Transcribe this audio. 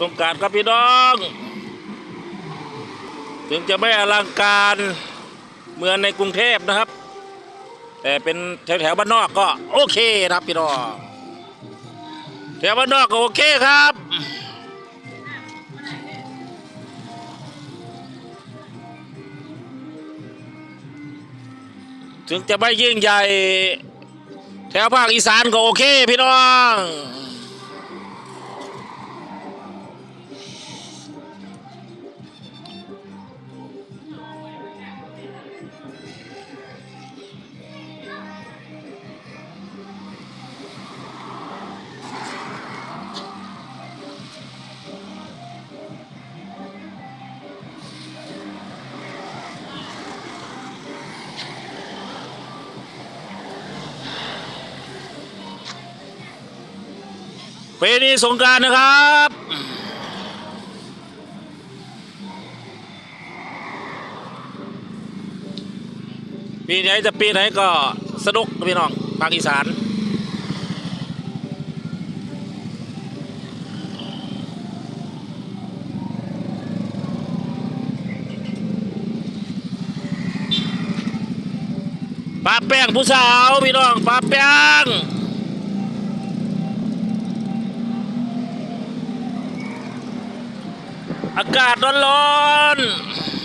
สงการครับพี่น้อง ถึงจะไม่อลังการเหมือนในกรุงเทพนะครับ แต่เป็นแถวแถวบ้านนอกก็โอเคครับพี่น้องแถวบ้านนอกก็โอเคครับถึงจะไม่ยิ่งใหญ่ แถวภาคอีสานก็โอเคพี่น้อง ปีนี้สงการนะครับ ปีไหนจะปีไหนก็สนุกพี่น้องภาคอีสานปลาแป้งผู้สาวพี่น้องปลาแป้ง อากาศร้อนๆ